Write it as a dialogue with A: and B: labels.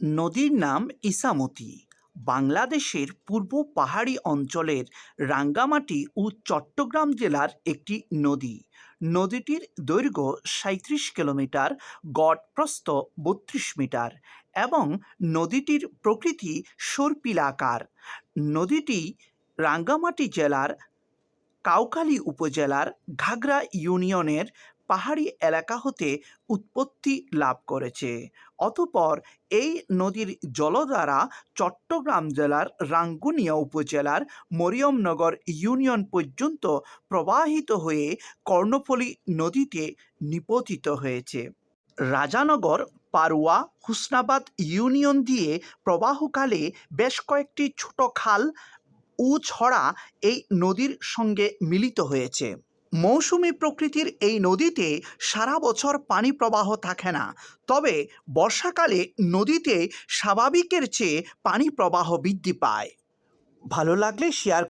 A: নদীর নাম ইসামতি। বাংলাদেশের পূর্ব পাহাড়ি অঞ্চলের রাঙ্গামাটি ও চট্টগ্রাম জেলার একটি নদী। নদীটির দৈর্ঘ্য সাঁত্রিশ কিলোমিটার, গড় প্রস্থ বত্রিশ মিটার এবং নদীটির প্রকৃতি সর্পিলাকার নদীটি রাঙ্গামাটি জেলার কাউখালী উপজেলার ঘাগড়া ইউনিয়নের পাহাড়ি এলাকা হতে উৎপত্তি লাভ করেছে। অতপর এই নদীর জলধারা চট্টগ্রাম জেলার রাঙ্গুনিয়া উপজেলার মরিয়মনগর ইউনিয়ন পর্যন্ত প্রবাহিত হয়ে কর্ণফুলী নদীতে নিপতিত হয়েছে। রাজানগর, পারুয়া, হুসনাবাদ ইউনিয়ন দিয়ে প্রবাহকালে বেশ কয়েকটি ছোট খাল ও ছড়া এই নদীর সঙ্গে মিলিত হয়েছে। মৌসুমী প্রকৃতির এই নদীতে সারা বছর পানি প্রবাহ থাকে না। তবে বর্ষাকালে নদীতে স্বাভাবিকের চেয়ে পানি প্রবাহ বৃদ্ধি পায়। ভালো লাগলে শেয়ার